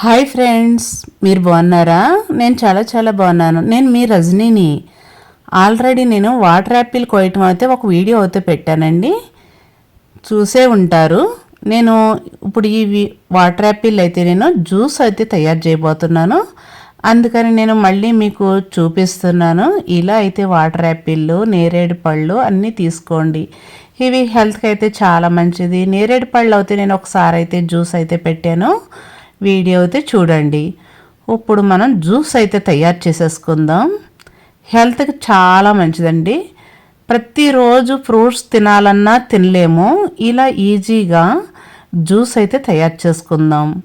Hi friends మీరు బాగున్నారా? నేను చాలా చాలా బాగున్నాను. నేను మీ రజనీని. ఆల్రెడీ నేను వాటర్ యాపిల్ కోయటం అయితే ఒక వీడియో అయితే పెట్టానండి. చూసే ఉంటారు. నేను ఇప్పుడు ఈ వాటర్ యాపిల్ అయితే నేను జ్యూస్ అయితే తయారు చేయబోతున్నాను. అందుకని నేను మళ్ళీ మీకు చూపిస్తున్నాను. ఇలా అయితే వాటర్ యాపిళ్ళు నేరేడు పళ్ళు అన్నీ తీసుకోండి. ఇవి హెల్త్కి అయితే చాలా మంచిది. నేరేడు పళ్ళు అయితే నేను ఒకసారి అయితే జ్యూస్ అయితే పెట్టాను. వీడియో అయితే చూడండి. ఇప్పుడు మనం జ్యూస్ అయితే తయారు చేసేసుకుందాం. హెల్త్కి చాలా మంచిదండి. ప్రతిరోజు ఫ్రూట్స్ తినాలన్నా తినలేము. ఇలా ఈజీగా జ్యూస్ అయితే తయారు చేసుకుందాం.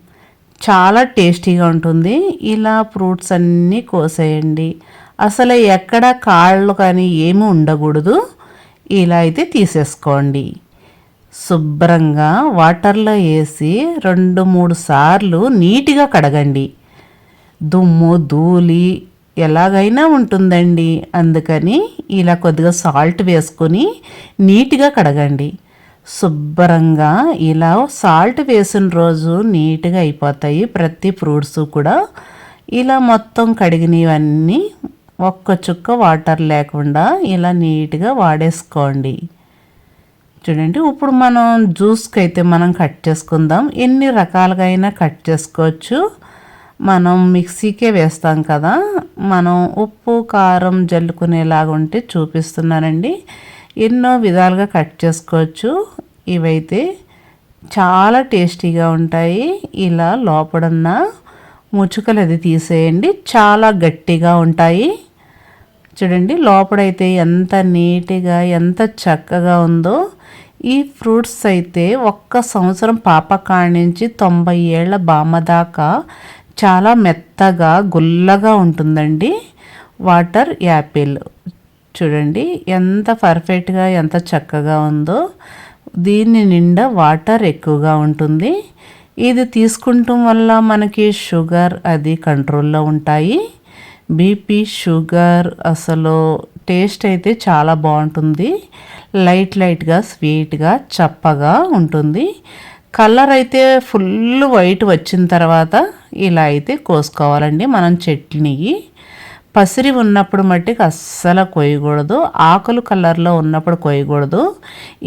చాలా టేస్టీగా ఉంటుంది. ఇలా ఫ్రూట్స్ అన్నీ కోసేయండి. అసలు ఎక్కడ కాళ్ళు కానీ ఏమీ ఉండకూడదు. ఇలా అయితే తీసేసుకోండి. శుభ్రంగా వాటర్లో వేసి రెండు మూడు సార్లు నీట్గా కడగండి. దుమ్ము ధూళి ఎలాగైనా ఉంటుందండి. అందుకని ఇలా కొద్దిగా సాల్ట్ వేసుకొని నీట్గా కడగండి. శుభ్రంగా ఇలా సాల్ట్ వేసిన రోజు నీట్గా అయిపోతాయి. ప్రతి ఫ్రూట్స్ కూడా ఇలా మొత్తం కడిగినవన్నీ ఒక్క చుక్క వాటర్ లేకుండా ఇలా నీట్గా వాడేసుకోండి. చూడండి. ఇప్పుడు మనం జ్యూస్కి అయితే మనం కట్ చేసుకుందాం. ఎన్ని రకాలుగా అయినా కట్ చేసుకోవచ్చు. మనం మిక్సీకే వేస్తాం కదా. మనం ఉప్పు కారం జల్లుకునేలాగా ఉంటే చూపిస్తున్నానండి. ఎన్నో విధాలుగా కట్ చేసుకోవచ్చు. ఇవైతే చాలా టేస్టీగా ఉంటాయి. ఇలా లోపడున్న ముచ్చుకలు అది తీసేయండి. చాలా గట్టిగా ఉంటాయి. చూడండి లోపడైతే ఎంత నీట్గా ఎంత చక్కగా ఉందో. ఈ ఫ్రూట్స్ అయితే ఒక్క సంవత్సరం పాప నుంచి తొంభై ఏళ్ళ బామ్మ దాకా చాలా మెత్తగా గుల్లగా ఉంటుందండి. Water apple. చూడండి ఎంత పర్ఫెక్ట్గా ఎంత చక్కగా ఉందో. దీని నిండా వాటర్ ఎక్కువగా ఉంటుంది. ఇది తీసుకుంటాం వల్ల మనకి షుగర్ అది కంట్రోల్లో ఉంటాయి. బీపీ షుగర్ అసలు టేస్ట్ అయితే చాలా బాగుంటుంది. లైట్ లైట్గా స్వీట్గా చప్పగా ఉంటుంది. కలర్ అయితే ఫుల్ వైట్ వచ్చిన తర్వాత ఇలా అయితే కోసుకోవాలండి మనం చట్నీ పసిరి ఉన్నప్పుడు మట్టికి అస్సలు కొయ్యకూడదు. ఆకులు కలర్లో ఉన్నప్పుడు కొయ్యకూడదు.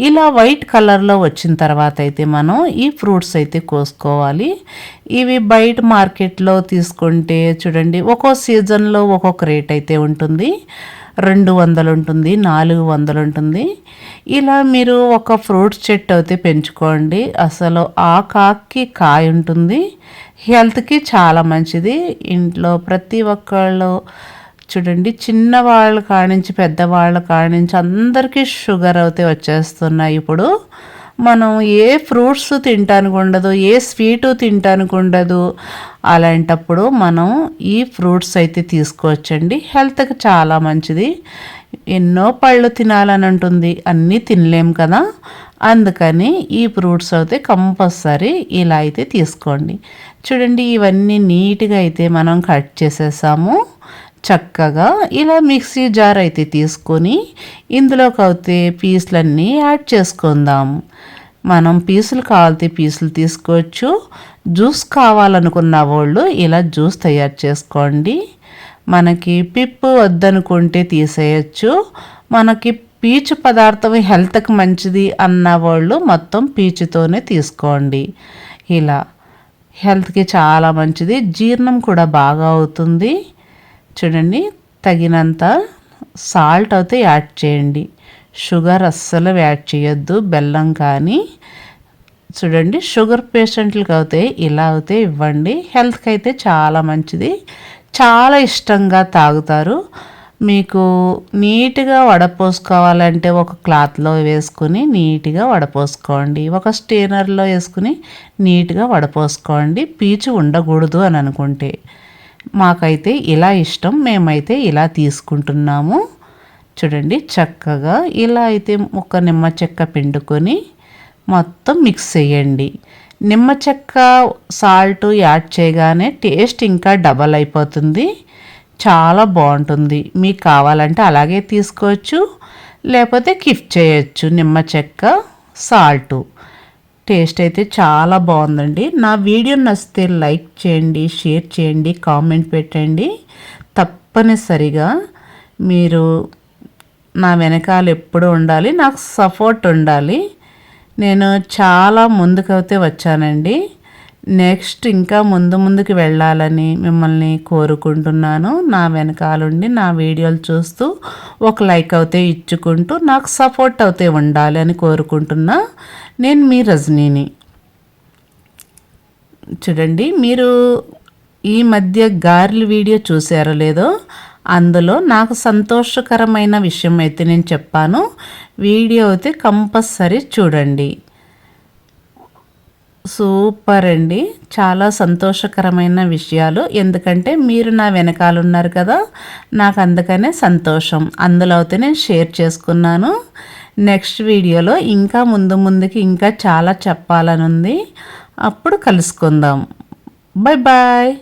ఇలా వైట్ కలర్లో వచ్చిన తర్వాత అయితే మనం ఈ ఫ్రూట్స్ అయితే కోసుకోవాలి. ఇవి బయట మార్కెట్లో తీసుకుంటే చూడండి ఒక్కో సీజన్లో ఒక్కొక్క రేట్ అయితే ఉంటుంది. రెండు వందలు ఉంటుంది నాలుగు వందలు ఉంటుంది ఇలా మీరు ఒక ఫ్రూట్స్ చెట్టు అయితే పెంచుకోండి. అసలు ఆ కాకి కాయ ఉంటుంది. హెల్త్కి చాలా మంచిది. ఇంట్లో ప్రతి ఒక్కళ్ళు చూడండి చిన్నవాళ్ళు కానించి పెద్దవాళ్ళు కానించి అందరికీ షుగర్ అయితే వచ్చేస్తున్నాయి ఇప్పుడు. మనం ఏ ఫ్రూట్స్ తింటానికి ఉండదు ఏ స్వీటు తింటానికి ఉండదు అలాంటప్పుడు మనం ఈ ఫ్రూట్స్ అయితే తీసుకోవచ్చండి. హెల్త్కి చాలా మంచిది. ఎన్నో పళ్ళు తినాలని ఉంటుంది అన్నీ తినలేం కదా. అందుకని ఈ ఫ్రూట్స్ అయితే కంపల్సరీ ఇలా అయితే తీసుకోండి. చూడండి ఇవన్నీ నీట్గా అయితే మనం కట్ చేసేసాము. చక్కగా ఇలా మిక్సీ జార్ అయితే తీసుకొని ఇందులోకి అయితే పీసులన్నీ యాడ్ చేసుకుందాం. మనం పీసులు కావాలితే పీసులు తీసుకోవచ్చు. జ్యూస్ కావాలనుకున్న వాళ్ళు ఇలా జ్యూస్ తయారు చేసుకోండి. మనకి పిప్పు వద్దనుకుంటే తీసేయచ్చు. మనకి పీచు పదార్థం హెల్త్కి మంచిది అన్న వాళ్ళు మొత్తం పీచుతోనే తీసుకోండి. ఇలా హెల్త్కి చాలా మంచిది. జీర్ణం కూడా బాగా అవుతుంది. చూడండి తగినంత సాల్ట్ అయితే యాడ్ చేయండి. షుగర్ అస్సలు యాడ్ చేయొద్దు బెల్లం కానీ. చూడండి షుగర్ పేషెంట్లకి అయితే ఇలా అయితే ఇవ్వండి. హెల్త్కి అయితే చాలా మంచిది. చాలా ఇష్టంగా తాగుతారు. మీకు నీట్గా వడపోసుకోవాలంటే ఒక క్లాత్లో వేసుకుని నీట్గా వడపోసుకోండి. ఒక స్టేనర్లో వేసుకుని నీట్గా వడపోసుకోండి. పీచు ఉండకూడదు అని అనుకుంటే. మాకైతే ఇలా ఇష్టం మేమైతే ఇలా తీసుకుంటున్నాము. చూడండి చక్కగా ఇలా అయితే ఒక నిమ్మ చెక్క పిండుకొని మొత్తం మిక్స్ చేయండి. నిమ్మ చెక్క సాల్ట్ యాడ్ చేయగానే టేస్ట్ ఇంకా డబల్ అయిపోతుంది. చాలా బాగుంటుంది. మీకు కావాలంటే అలాగే తీసుకోవచ్చు. లేకపోతే కిఫ్ట్ చేయొచ్చు నిమ్మ చెక్క సాల్టు. టేస్ట్ అయితే చాలా బాగుందండి. నా వీడియో నచ్చితే లైక్ చేయండి షేర్ చేయండి కామెంట్ పెట్టండి. తప్పనిసరిగా మీరు నా వెనకాల ఎప్పుడు ఉండాలి నాకు సపోర్ట్ ఉండాలి. నేను చాలా ముందుకైతే వచ్చానండి. నెక్స్ట్ ఇంకా ముందు ముందుకు వెళ్ళాలని మిమ్మల్ని కోరుకుంటున్నాను. నా వెనకాలండి నా వీడియోలు చూస్తూ ఒక లైక్ అయితే ఇచ్చుకుంటూ నాకు సపోర్ట్ అవుతే ఉండాలి అని కోరుకుంటున్నా నేను మీ రజనీని. చూడండి మీరు ఈ మధ్య గార్ల వీడియో చూసారో లేదో అందులో నాకు సంతోషకరమైన విషయం అయితే నేను చెప్పాను. వీడియో అయితే కంపల్సరీ చూడండి. సూపర్ అండి చాలా సంతోషకరమైన విషయాలు. ఎందుకంటే మీరు నా వెనకాల ఉన్నారు కదా నాకు అందుకనే సంతోషం. అందులో అయితే నేను షేర్ చేసుకున్నాను. నెక్స్ట్ వీడియోలో ఇంకా ముందు ముందుకి ఇంకా చాలా చెప్పాలని ఉంది అప్పుడు కలుసుకుందాం. Bye bye.